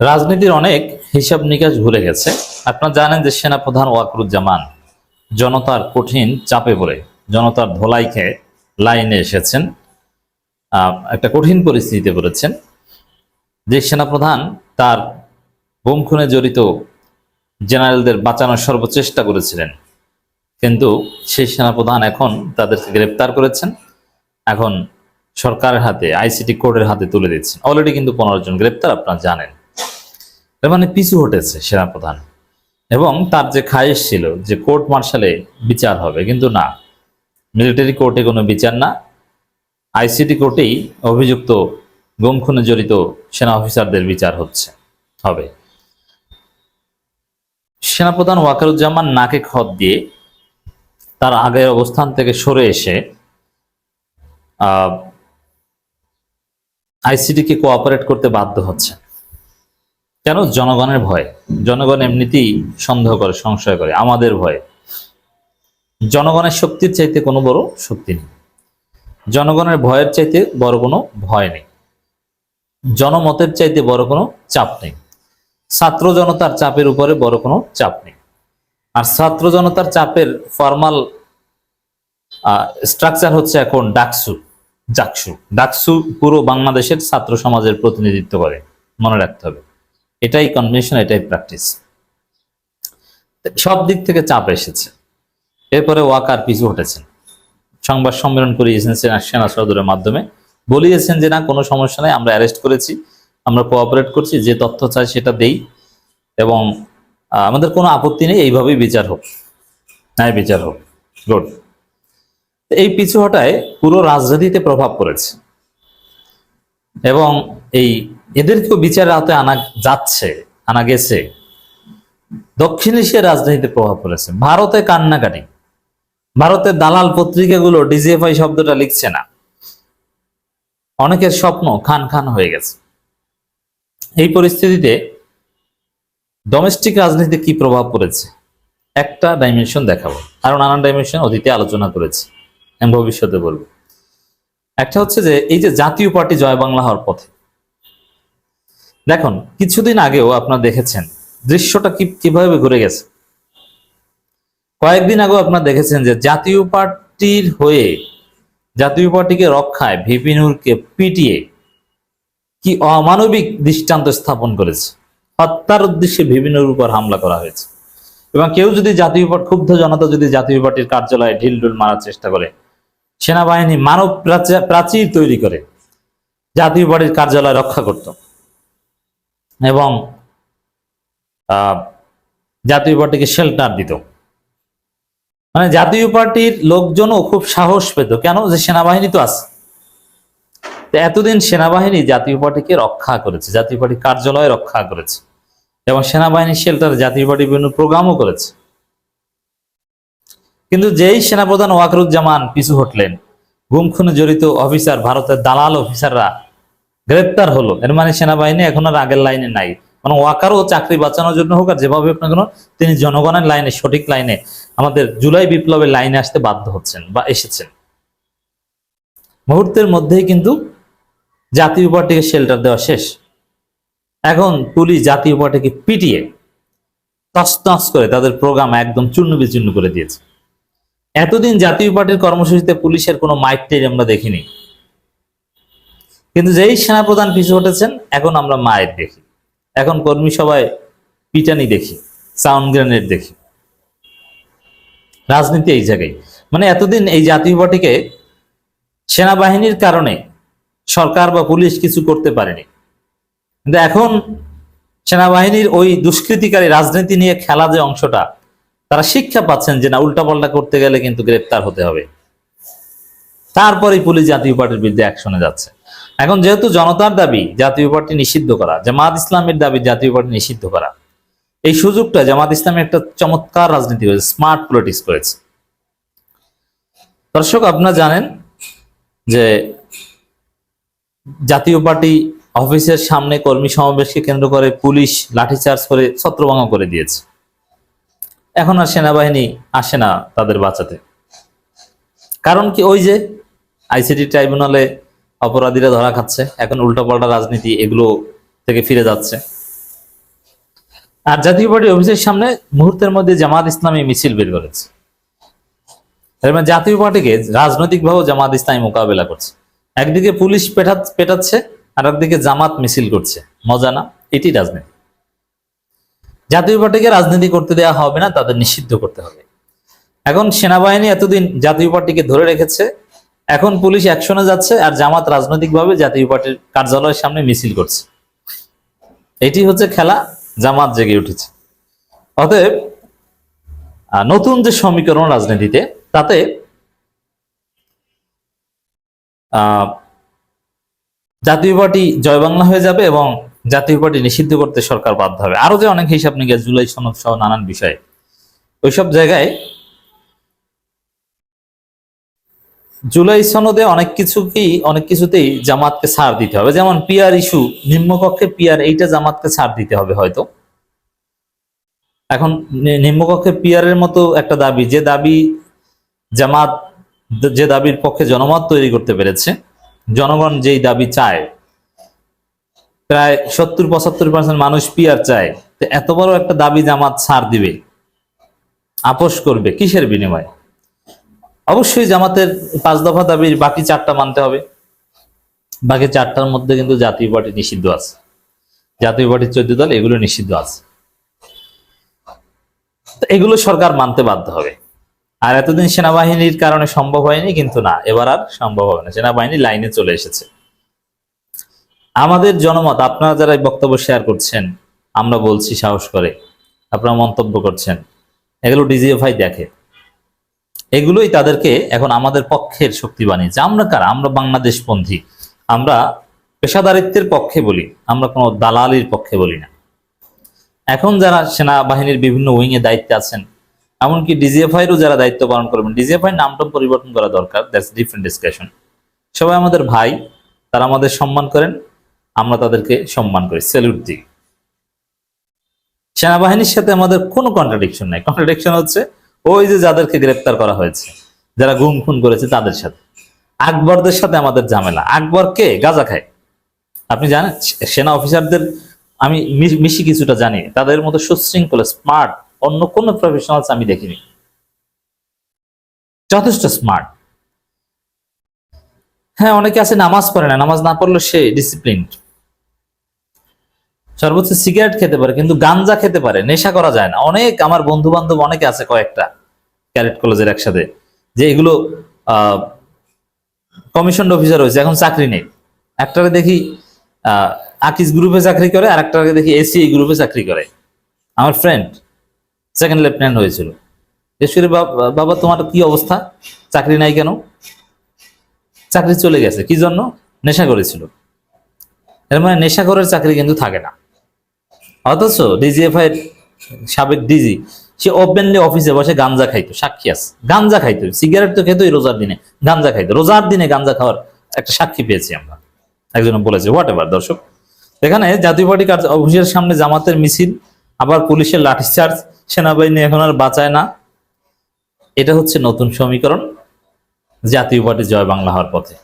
রাজনীতির অনেক হিসাব নিকাশ ভুলে গেছে। আপনারা জানেন যে সেনাপ্রধান ওয়াকরুজ্জামান জনতার কঠিন চাপে পড়ে, জনতার ধোলাই খেয়ে লাইনে এসেছেন একটা কঠিন পরিস্থিতিতে পড়েছেন। যে সেনাপ্রধান তার বোম খুনে জড়িত জেনারেলদের বাঁচানোর সর্বচেষ্টা করেছিলেন, কিন্তু সেই সেনাপ্রধান এখন তাদেরকে গ্রেপ্তার করেছেন। এখন সরকারের হাতে, আইসিটি কোর্টের হাতে তুলে দিচ্ছেন। অলরেডি কিন্তু পনেরো জন গ্রেপ্তার, আপনারা জানেন। এর মানে পিছু হটেছে সেনাপ্রধান। এবং তার যে খায়েশ ছিল, যে কোর্ট মার্শালে বিচার হবে, কিন্তু না। মিলিটারি কোর্টে কোনো বিচার না। আইসিটি কোর্টেই অভিযুক্ত গুম খুনে জড়িত সেনা অফিসারদের বিচার হচ্ছে, হবে। সেনাপ্রধান ওয়াকারুজ্জামান নাকে খত দিয়ে তার আগের অবস্থান থেকে সরে এসে আইসিটিকে কোঅপারেট করতে বাধ্য হচ্ছে কেন? জনগণের ভয়। জনগণ এমনিতেই সন্দেহ করে, সংশয় করে। আমাদের ভয়। জনগণের শক্তির চাইতে কোনো বড় শক্তি নেই। জনগণের ভয়ের চাইতে বড় কোনো ভয় নেই। জনমতের চাইতে বড় কোনো চাপ নেই। ছাত্র জনতার চাপের উপরে বড় কোনো চাপ নেই। আর ছাত্র জনতার চাপের ফর্মাল স্ট্রাকচার হচ্ছে এখন ডাকসু, জাকসু। ডাকসু পুরো বাংলাদেশের ছাত্র সমাজের প্রতিনিধিত্ব করে। মনে রাখতে হবে। এটাই কনভেনশন এটাই প্র্যাকটিস সব দিক থেকে চাপ এসেছে। এরপরে ওয়াকার পিছু হটেছেন। সংবাদ সম্মেলন করিয়েছেন সেনা সদরের মাধ্যমে। বলিয়েছেন যে না, কোনো সমস্যা নেই, আমরা অ্যারেস্ট করেছি, আমরা কোঅপারেট করছি, যে তথ্য চাই সেটা দেই। এবং আমাদের কোনো আপত্তি নেই, এইভাবেই বিচার হোক। ন্যায় বিচার হোক। গুড এই পিছু হটায় পুরো রাজনীতিতে প্রভাব পড়েছে। এবং এই এদেরকেও বিচারের আওতায় আনা যাচ্ছে, আনা গেছে। দক্ষিণ এশিয়ার রাজনীতিতে প্রভাব পড়েছে। ভারতে কান্নাকাটি। ভারতের দালাল পত্রিকাগুলো ডিজিএফআই শব্দটা লিখছে না। অনেকের স্বপ্ন খান খান হয়ে গেছে। এই পরিস্থিতিতে ডোমেস্টিক রাজনীতিতে কি প্রভাব পড়েছে? একটা ডাইমেনশন দেখাবো। আরও নানান ডাইমেনশন অতীতে আলোচনা করেছি। আমি ভবিষ্যতে বলব। একটা হচ্ছে যে, এই যে জাতীয় পার্টি জয় বাংলা হওয়ার পথে দেখুন, কিছুদিন আগেও আপনারা দেখেছেন, দৃশ্যটা কি, কীভাবে ঘুরে গেছে। কয়েকদিন আগেও আপনারা দেখেছেন যে জাতীয় পার্টির হয়ে, জাতীয় পার্টিকে রক্ষায় ভিপি নূরকে পিটিয়ে কি অমানবিক দৃষ্টান্ত স্থাপন করেছে। হত্যার উদ্দেশ্যে বিভিন্নর উপর হামলা করা হয়েছে। এবং কেউ যদি জাতীয় ক্ষুব্ধ জনতা যদি জাতীয় পার্টির কার্যালয়ে ঢিল ঢুল মারার চেষ্টা করে, সেনাবাহিনী মানব প্রাচী- প্রাচীর তৈরি করে, জাতীয় পার্টির কার্যালয় রক্ষা করত। এবং জাতীয় পার্টিকে শেল্টার দিত। মানে জাতীয় পার্টির লোকজনও খুব সাহস পেত। কেন? যে সেনাবাহিনী তো আছে। এতদিন সেনাবাহিনী জাতীয় পার্টিকে রক্ষা করেছে। জাতীয় পার্টি কার্যালয় রক্ষা করেছে। এবং সেনাবাহিনী শেল্টার জাতীয় পার্টি বিভিন্ন প্রোগ্রামও করেছে। কিন্তু যেই সেনাপ্রধান ওয়াকরুজ্জামান পিছু হটলেন গুম খুনে জড়িত অফিসার ভারতের দালাল অফিসাররা গ্রেপ্তার হলো। এর মানে সেনাবাহিনী এখন আর আগের লাইনে নাই। মানে ওয়াকারও চাকরি বাঁচানোর জন্য হোক আর যেভাবে হোক না কেন, তিনি জনগণের লাইনে, সঠিক লাইনে আমাদের জুলাই বিপ্লবের লাইনে আসতে বাধ্য হচ্ছেন বা এসেছেন। মুহূর্তের মধ্যেই কিন্তু জাতীয় পার্টিকে শেল্টার দেওয়া শেষ। এখন পুলিশ জাতীয় পার্টিকে পিটিয়ে তসনস করে তাদের প্রোগ্রাম একদম চূর্ণ বিচূর্ণ করে দিয়েছে। এতদিন জাতীয় পার্টির কর্মসূচিতে পুলিশের কোনো মাইক আমরা দেখিনি। কিন্তু যেই সেনাপ্রধান পিছু হটেছেন, এখন আমরা মায়ের দেখি। এখন কর্মী সবাই পিটানি দেখি সাউন্ড গ্রেনেড দেখি। রাজনীতি এই জায়গায়। মানে এতদিন এই জাতীয় পার্টিকে সেনাবাহিনীর কারণে সরকার বা পুলিশ কিছু করতে পারেনি। কিন্তু এখন সেনাবাহিনীর ওই দুষ্কৃতিকারী রাজনীতি নিয়ে খেলা যে অংশটা, তারা শিক্ষা পাচ্ছেন যে না, উল্টাপাল্টা করতে গেলে কিন্তু গ্রেপ্তার হতে হবে। তারপরে পুলিশ জাতীয় পার্টির বিরুদ্ধে অ্যাকশনে যাচ্ছে। এখন যেহেতু জনতার দাবি, জাতীয় পার্টি নিষিদ্ধ করা, জামাত ইসলামের দাবি জাতীয় পার্টি নিষিদ্ধ করা, এই সুযোগটা জামাত ইসলামে একটা চমৎকার রাজনীতি করেছে, স্মার্ট পলিটিক্স করেছে। দর্শক, আপনারা জানেন যে জাতীয় পার্টি অফিসের সামনে কর্মী সমাবেশকে কেন্দ্র করে পুলিশ লাঠিচার্জ করে ছত্রভঙ্গ করে দিয়েছে। এখন আর সেনাবাহিনী আসে না তাদের বাঁচাতে। কারণ কি ওই যে আইসিটি ট্রাইব্যুনালে অপরাধীরা ধরা খাচ্ছে। এখন উল্টাপাল্টা রাজনীতি এগুলো থেকে ফিরে যাচ্ছে। আর জাতীয় পার্টি অফিসের সামনে মুহূর্তের মধ্যে জামাত ইসলামী মিছিল বের করেছে। মানে জাতীয় পার্টিকে রাজনৈতিকভাবে জামাত ইসলামী মোকাবেলা করছে। একদিকে পুলিশ পেটা, পেটাচ্ছে আর একদিকে জামাত মিছিল করছে। মজা না? এটি রাজনীতি। জাতীয় পার্টিকে রাজনীতি করতে দেওয়া হবে না, তাদের নিষিদ্ধ করতে হবে। এখন সেনাবাহিনী এতদিন জাতীয় পার্টিকে ধরে রেখেছে এখন পুলিশ অ্যাকশনে যাচ্ছে আর জামাত রাজনৈতিকভাবে জাতীয় পার্টির কার্যালয়ের সামনে মিছিল করছে। এটি হচ্ছে খেলা, জামাত জেগে উঠেছে। অতএব নতুন যে সমীকরণ রাজনীতিতে, তাতে জাতীয় পার্টি জয় বাংলা হয়ে যাবে এবং জাতীয় পার্টি নিষিদ্ধ করতে সরকার বাধ্য হবে। আরও যে অনেক হিসাব নিকাশ, জুলাই সনদ সহ নানান বিষয়ে। ওইসব জায়গায় জুলাই সনদে অনেক কিছুকেই, অনেক কিছুতেই জামাতকে ছাড় দিতে হবে। যেমন পিয়ার ইস্যু, নিম্নকক্ষে পিয়ার, এইটা জামাতকে ছাড় দিতে হবে হয়তো। এখন নিম্নকক্ষে পিয়ারের মতো একটা দাবি, যে দাবি জামাত, যে দাবির পক্ষে জনমত তৈরি করতে পেরেছে, জনগণ যেই দাবি চায়, প্রায় সত্তর পঁচাত্তর পার্সেন্ট মানুষ পিয়ার চায়, তো এত বড় একটা দাবি জামাত ছাড় দিবে, আপোষ করবে কিসের বিনিময়ে? অবশ্যই জামাতের পাঁচ দফা দাবির বাকি চারটা মানতে হবে। বাকি চারটার মধ্যে কিন্তু জাতীয় পার্টি নিষিদ্ধ আছে। জাতীয় পার্টির চোদ্দ দল, এগুলো নিষিদ্ধ আছে। এগুলো সরকার মানতে বাধ্য হবে। আর এতদিন সেনাবাহিনীর কারণে সম্ভব হয়নি, কিন্তু না, এবার আর সম্ভব হবে না। সেনাবাহিনী লাইনে চলে এসেছে। আমাদের জনমত, আপনারা যারা বক্তব্য শেয়ার করছেন, আমরা বলছি সাহস করে, আপনারা মন্তব্য করছেন। এগুলো ডিজিএফআই দেখে। এগুলোই তাদেরকে এখন আমাদের পক্ষের শক্তি বানিয়েছে আমরা কারা? আমরা বাংলাদেশপন্থী। আমরা পেশাদারিত্বের পক্ষে বলি, আমরা কোনো দালালির পক্ষে বলি না। এখন যারা সেনাবাহিনীর বিভিন্ন উইং এ দায়িত্বে আছেন, এমনকি ডিজিএফআইরও যারা দায়িত্ব পালন করবেন ডিজিএফআই নামটা পরিবর্তন করা দরকার দ্যাটস ডিফারেন্ট ডিসকাশন সবাই আমাদের ভাই, তারা আমাদের সম্মান করেন, আমরা তাদেরকে সম্মান করি। স্যালুট দিই। সেনাবাহিনীর সাথে আমাদের কোনো কন্ট্রাডিকশন নাই। কন্ট্রাডিকশন হচ্ছে ওই যে যাদেরকে গ্রেপ্তার করা হয়েছে, যারা গুম খুন করেছে তাদের সাথে। আকবরদের সাথে আমাদের ঝামেলা। আকবর কে? গাজা খায়। আপনি জানেন, সেনা অফিসারদের, আমি মিশি কিছুটা জানি, তাদের মতো সুশৃঙ্খল, স্মার্ট, অন্য কোন প্রফেশনালস আমি দেখিনি। যথেষ্ট স্মার্ট। হ্যাঁ অনেকে আছে, নামাজ পড়ে না, নামাজ না পড়লে সে ডিসিপ্লিন সর্বোচ্চ সিগারেট খেতে পারে, কিন্তু গাঞ্জা খেতে পারে, নেশা করা যায় না। অনেক আমার বন্ধু বান্ধব অনেকে আছে কয়েকটা ক্যারেট কলেজের একসাথে, যে এগুলো কমিশন অফিসার হয়েছে এখন চাকরি নেই। একটারে দেখি আকিস গ্রুপে চাকরি করে, আর একটাকে দেখি এসি গ্রুপে চাকরি করে। আমার ফ্রেন্ড সেকেন্ড লেফটেন্যান্ট হয়েছিল। বাবা তোমার কি অবস্থা? চাকরি নাই কেন? চাকরি চলে গেছে, কি জন্য? নেশা করেছিল। এর মানে নেশাখোরের চাকরি কিন্তু থাকে না। অথচ ডিজিএফআই এর সাবেক ডিজি, সে ওপেনলি অফিসে বসে গাঞ্জা খাইতো, সাক্ষী আছে। গাঞ্জা খাইতো সিগারেট তো খেতোই রোজার দিনে, গাঞ্জা খাইতো। রোজার দিনে গাঞ্জা খাওয়ার একটা সাক্ষী পেয়েছি আমরা। একজন বলেছে হোয়াট এভার দর্শক। এখানে জাতীয় পার্টি কার্য, অফিসের সামনে জামাতের মিছিল, আবার পুলিশের লাঠিচার্জ, সেনাবাহিনী এখন আর বাঁচায় না। এটা হচ্ছে নতুন সমীকরণ। জাতীয় পার্টি জয় বাংলা হওয়ার পথে।